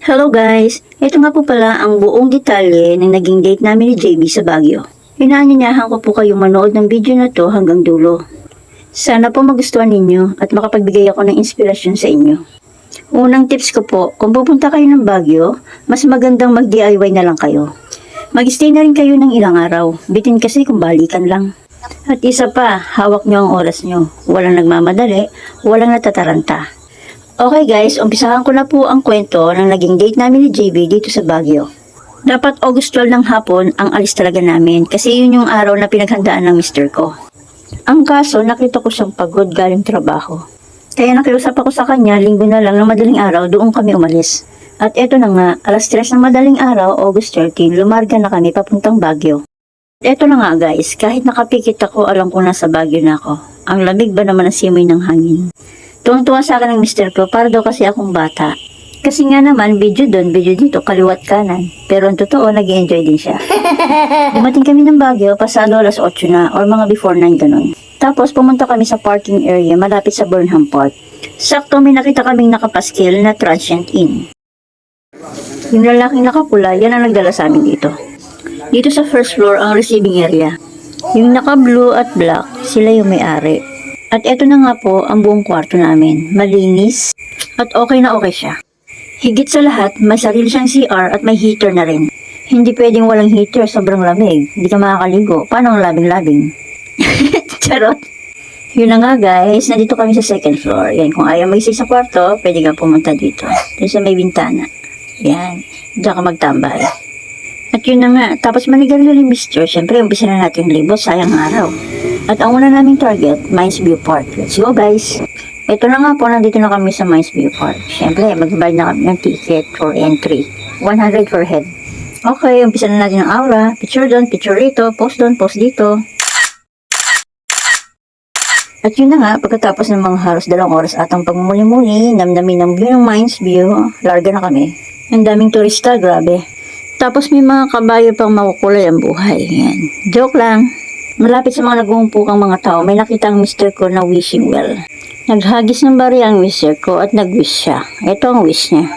Hello guys! Ito nga po pala ang buong detalye ng naging date namin ni JB sa Baguio. Inaanyayahan ko po kayo manood ng video na to hanggang dulo. Sana po magustuhan ninyo at makapagbigay ako ng inspirasyon sa inyo. Unang tips ko po, kung pupunta kayo ng Baguio, mas magandang mag-DIY na lang kayo. Mag-stay na rin kayo ng ilang araw, bitin kasi kung balikan lang. At isa pa, hawak nyo ang oras nyo. Walang nagmamadali, walang natataranta. Okay guys, umpisahan ko na po ang kwento ng naging date namin ni JB dito sa Baguio. Dapat August 12 ng hapon ang alis talaga namin kasi yun yung araw na pinaghandaan ng mister ko. Ang kaso, nakita ko siyang pagod galing trabaho. Kaya nakiusap ako sa kanya, linggo na lang ng madaling araw, doon kami umalis. At eto na nga, alas 3 ng madaling araw, August 13, lumarga na kami papuntang Baguio. Eto na nga guys, kahit nakapikit ako, alam ko nasa Baguio na ako. Ang lamig ba naman ang simoy ng hangin? Tuwang-tuwa sa akin ng mister ko, para daw kasi akong bata. Kasi nga naman, video doon, video dito, kaliwat kanan. Pero ang totoo, nag enjoy din siya. Dumating kami ng Baguio, pasado alas 8 na, or mga before 9 ganun. Tapos pumunta kami sa parking area malapit sa Burnham Park. Sakto may nakita kaming nakapaskil na transient inn. Yung lalaking nakapula, yan ang nagdala sa amin dito. Dito sa first floor ang receiving area. Yung naka-blue at black, sila yung may-ari. At eto na nga po ang buong kwarto namin. Malinis at okay na okay siya. Higit sa lahat, may sarili siyang CR at may heater na rin. Hindi pwedeng walang heater, sobrang lamig. Hindi ka makakaligo. Paano ang labing-labing? Charot. Yun na nga guys, nandito kami sa second floor. Yan, kung ayaw mag sa kwarto, pwede ka pumunta dito. Doon sa may bintana. Yan, diyan ka magtambay. At yun na nga, tapos manigarilyo ni Mr. Siyempre, umpisa na natin libot, sayang araw. At ang una naming target, Mines View Park. Let's go guys! Ito na nga po, nandito na kami sa Mines View Park. Siyempre, magbabayad na kami ng ticket for entry. 100 per head. Okay, umpisa na natin ang aura. Picture doon, picture rito, post doon, post dito. At yun na nga, pagkatapos ng mga halos dalawang oras atang pagmumuli-muli, namdamin ng view ng Mines View, larga na kami. Ang daming turista, grabe. Tapos may mga kabayo pang makukulay ang buhay. Yan. Joke lang. Malapit sa mga nagumpukang mga tao, may nakita ang mister ko na wishing well. Naghagis ng bari ang mister ko at nag-wish siya. Ito ang wish niya.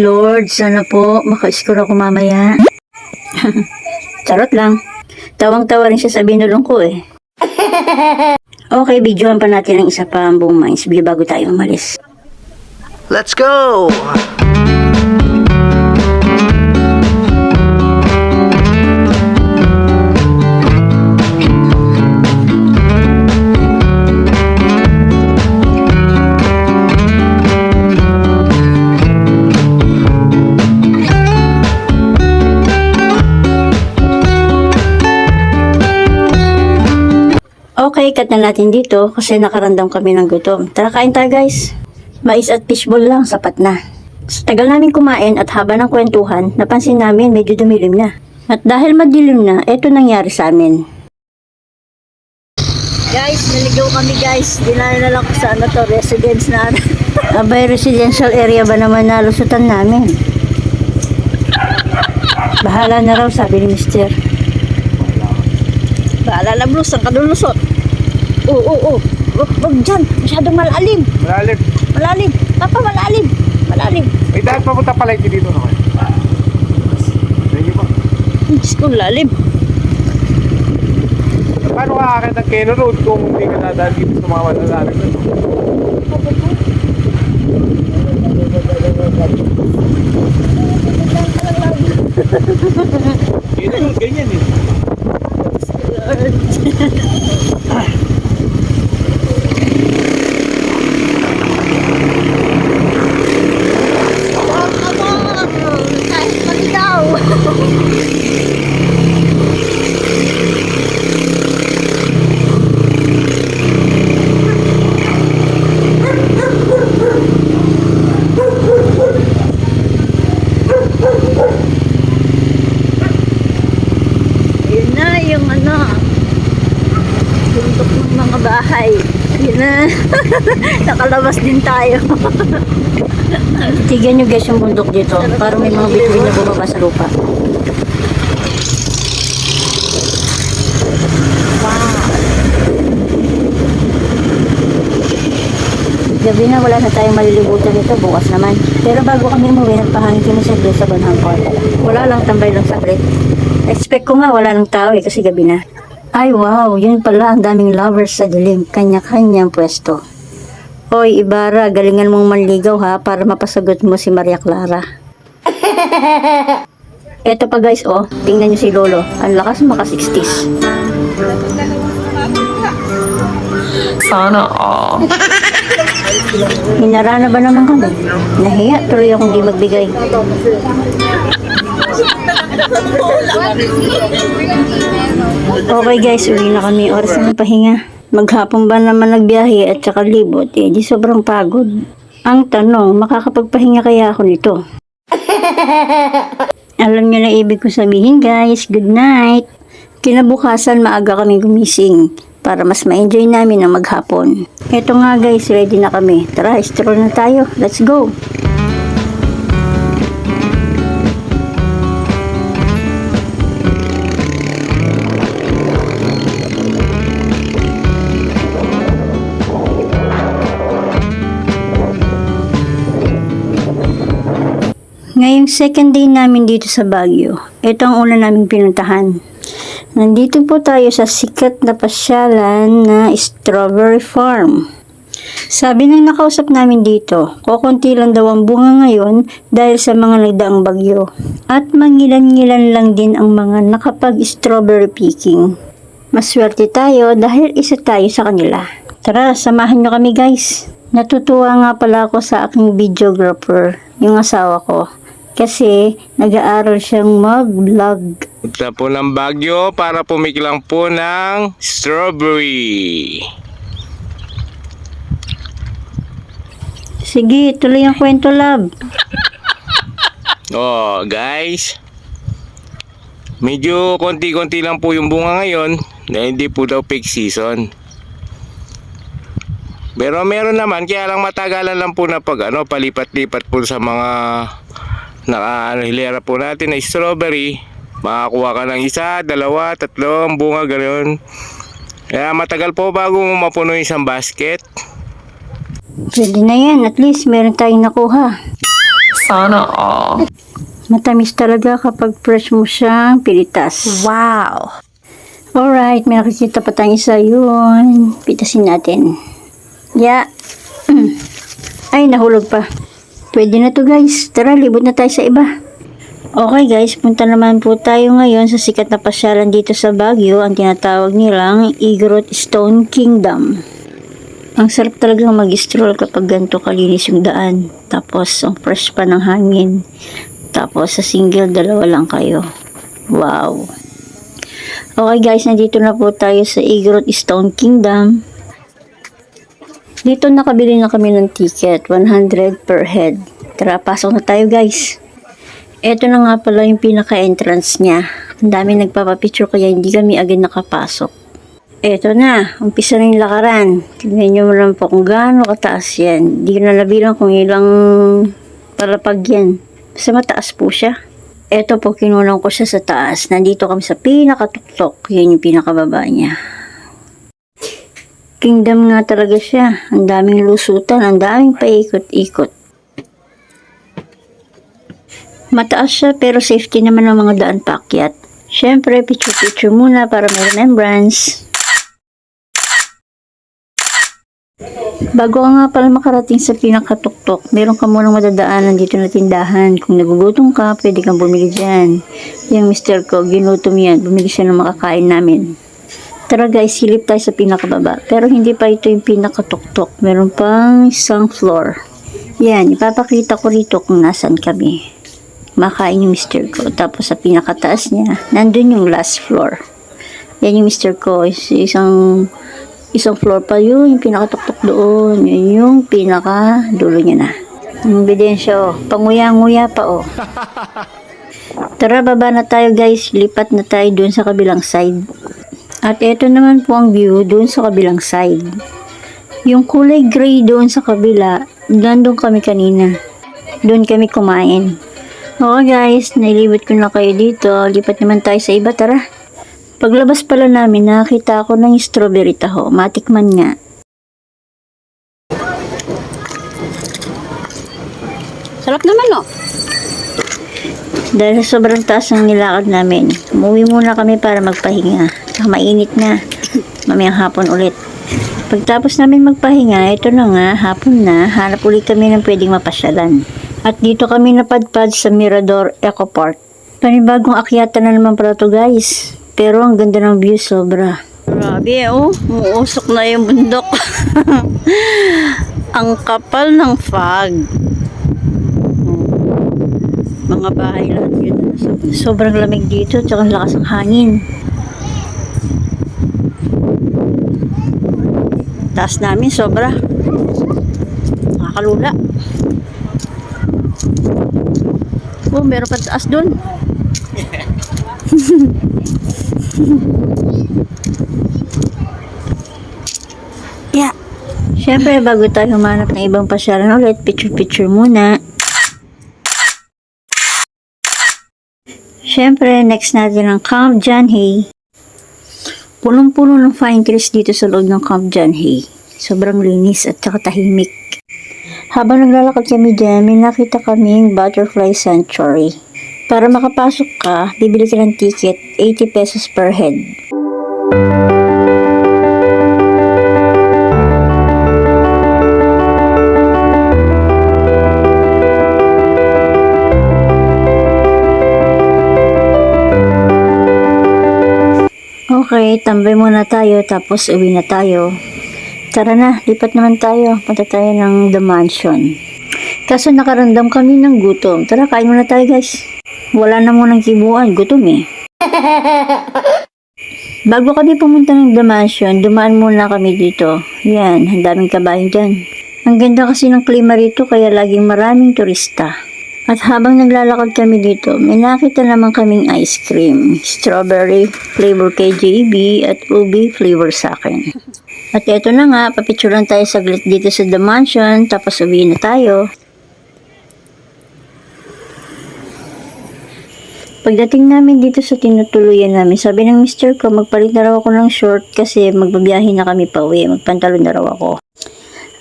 Lord, sana po maka-score ako mamaya. Charot lang. Tawang-tawa rin siya sa binulong ko eh. Okay, videohan pa natin ang isa pa ang buong Minds bago tayo umalis. Let's go! Okay, cut na natin dito kasi nakarandam kami ng gutom. Tara kain tayo guys. Mais at fishball lang, sapat na. Sa tagal namin kumain at haba ng kwentuhan, napansin namin medyo dumilim na. At dahil madilim na, eto nangyari sa amin. Guys, naligaw kami guys. Dinala na lang sa ano to, residence na Abay, residential area ba naman nalusutan namin? Bahala na raw, sabi ni Mister. Bahala na bro, saan ka lulusot? Oo, oo, oo. Wag, wag dyan, masyadong malalim. Malalim. Malalim. Papa, malalim. Malalim. May dahil papunta pala ito dito naman. You po. Diyos ko, lalim. Paano ka akit ng Keno Road kung hindi ka dadaan dito sa mga malalalim na? Ganyan, ganyan eh. Kahit maligaw. Yun na yung ano, bundok ng mga bahay. Yun na. Nakalabas din tayo. Tignan nyo guys yung bundok dito. Parang may mga bituin na bumaba sa lupa. Gabi na, wala na tayong malilibutan nito. Bukas naman. Pero bago kami umuwi, nagpahangin kami sa sa Banhangkot. Wala lang, tambay lang saglit. Expect ko nga wala ng tao eh, kasi gabi na. Ay wow, yun pala ang daming lovers sa dilim. Kanya-kanyang pwesto. Hoy, Ibarra, galingan mong manligaw ha para mapasagot mo si Maria Clara. Eto pa guys, oh. Tingnan nyo si Lolo. Ang lakas maka 60s. Sana all. Hinara na ba naman kami? Nahiya, tuloy akong di magbigay. Okay guys, uli na kami. Oras na ng pahinga. Maghapon ba naman nagbiyahe at saka libot? Eh, di sobrang pagod. Ang tanong, makakapagpahinga kaya ako nito? Alam niyo na ibig ko sabihin guys, good night. Kinabukasan maaga kami gumising para mas ma-enjoy namin ang maghapon. Eto nga guys, ready na kami. Tara, stroll na tayo. Let's go! Ngayong second day namin dito sa Baguio, ito ang una naming pinuntahan. Nandito po tayo sa sikat na pasyalan na Strawberry Farm. Sabi ng nakausap namin dito, kukunti lang daw ang bunga ngayon dahil sa mga nagdaang bagyo. At mangilan-ngilan lang din ang mga nakapag-strawberry picking. Maswerte tayo dahil isa tayo sa kanila. Tara, samahan nyo kami guys. Natutuwa nga pala ako sa aking videographer, yung asawa ko. Kasi nag-aaral siyang mag-vlog. Punta po ng Baguio para pumiklang po ng strawberry. Sige, tuloy ang kwento, love. Oh, guys. Medyo konti-konti lang po yung bunga ngayon na hindi po daw peak season. Pero meron naman, kaya lang matagalan lang po na pag ano, palipat-lipat po sa mga naka ano, hilera po natin na strawberry. Makakuha ka ng isa, dalawa, tatlo, ang bunga ganoon. Kaya matagal po bago mo mapuno yung isang basket. Pwede na yan. At least meron tayong nakuha. Sana all. Matamis talaga kapag fresh mo siyang pilitas. Wow. Alright, may nakikita pa tayong isa yun. Pitasin natin. Ya. Mm. Ay, nahulog pa. Pwede na to guys. Tara, libot na tayo sa iba. Okay guys, punta naman po tayo ngayon sa sikat na pasyalan dito sa Baguio, ang tinatawag nilang Igorot Stone Kingdom. Ang sarap talaga mag-stroll kapag ganito kalinis yung daan. Tapos, ang fresh pa ng hangin. Tapos, sa single, dalawa lang kayo. Wow. Okay guys, nandito na po tayo sa Igorot Stone Kingdom. Dito nakabili na kami ng ticket, 100 per head. Tara, pasok na tayo guys. Ito na nga pala yung pinaka-entrance niya. Ang dami nagpapapicture kaya hindi kami agad nakapasok. Ito na, umpisa na yung lakaran. Tignan nyo lang po kung gaano kataas yan. Hindi ko na nabilang kung ilang palapag yan. Basta mataas po siya. Ito po, kinulang ko siya sa taas. Nandito kami sa pinakatuktok. Yan yung pinakababa niya. Kingdom nga talaga siya. Ang daming lusutan, ang daming paikot-ikot. Mataas siya pero safety naman ang mga daan paakyat. Siyempre, picture-picture muna para may remembrance. Bago ka nga pala makarating sa pinakatuktok, meron ka munang madadaanan dito na tindahan. Kung nagugutom ka, pwede kang bumili dyan. Yung mister ko, ginutom yan. Bumili siya ng makakain namin. Tara guys, silip tayo sa pinakababa. Pero hindi pa ito yung pinakatuktok. Meron pang isang floor. Yan, ipapakita ko rito kung nasan kami. Makain yung mister ko. Tapos sa pinakataas niya, nandun yung last floor. Yan yung mister ko. Is- Isang isang floor pa yun. Yung pinakatuktok doon. Yun yung pinaka dulo niya na. Ang ebidensya oh. Panguya-nguya pa oh. Tara, baba na tayo guys. Lipat na tayo dun sa kabilang side. At ito naman po ang view dun sa kabilang side. Yung kulay gray doon sa kabila, nandun kami kanina. Doon kami kumain. Okay guys, nailibot ko na kayo dito. Lipat naman tayo sa iba, tara. Paglabas pala namin, nakakita ako ng strawberry taho. Matikman nga. Sarap naman, oh. Dahil sa sobrang taas ng nilakad namin, umuwi muna kami para magpahinga. Ah, Mainit na. Mamayang hapon ulit. Pagtapos namin magpahinga, ito na nga, hapon na, hanap ulit kami ng pwedeng mapasyalan. At dito kami napadpad sa Mirador Eco Park. Panibagong akyatan na naman pala to guys. Pero ang ganda ng view sobra. Grabe oh, umuusok na yung bundok. ang kapal ng fog mga bahay lahat yun. So- sobrang lamig dito, tsaka lakas ng hangin. Taas namin, sobra. Nakakalula. Oh, meron pa taas dun. yeah. Siyempre, bago tayo humanap ng ibang pasyalan ulit, picture-picture muna. Siyempre, next natin ang Camp John Hay. Punong-puno ng fine trees dito sa loob ng Camp John Hay. Sobrang linis at saka tahimik. Habang naglalakad kami dyan, may nakita kaming butterfly sanctuary. Para makapasok ka, bibili ka ng ticket, 80 pesos per head. Okay, tambay muna tayo tapos uwi na tayo. Tara na, lipat naman tayo. Punta tayo ng The Mansion. Kaso nakaramdam kami ng gutom. Tara, kain muna tayo guys. Wala na munang kibuan, gutom eh. Bago kami pumunta ng The Mansion, dumaan muna kami dito. Yan, ang daming kabayan dyan. Ang ganda kasi ng klima rito kaya laging maraming turista. At habang naglalakad kami dito, may nakita naman kaming ice cream. Strawberry flavor kay JB at ubi flavor sa akin. At eto na nga, papicturean tayo saglit dito sa The Mansion, tapos uwi na tayo. Pagdating namin dito sa tinutuluyan namin, sabi ng mister ko, magpalit na raw ako ng short kasi magbabiyahe na kami pa uwi. Magpantalon na raw ako.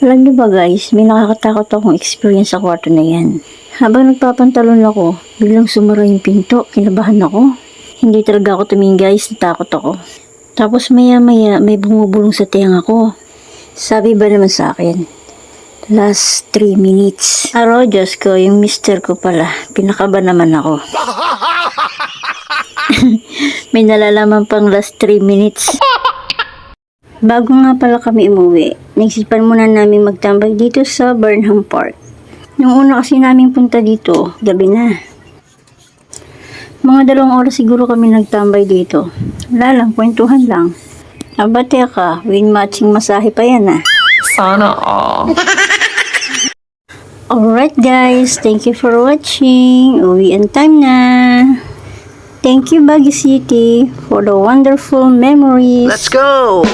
Alam niyo ba guys, may nakakatakot akong experience sa kwarto na yan. Habang nagpapantalon ako, biglang sumara yung pinto. Kinabahan ako. Hindi talaga ako tumingin guys, natakot ako. Tapos maya maya may bumubulong sa tenga ko. Sabi ba naman sa akin, last 3 minutes. Aro, Diyos ko, yung mister ko pala. Pinakaba naman ako. may nalalaman pang last 3 minutes. Bago nga pala kami umuwi, naisipan muna namin magtambay dito sa Burnham Park. Nung una kasi namin punta dito, gabi na. Mga dalawang oras siguro kami nagtambay dito. Wala lang, kwentuhan lang. Aba teka, win matching masahe pa yan ah. Sana all. Alright guys, thank you for watching. Uwi and time na. Thank you Baguio City for the wonderful memories. Let's go!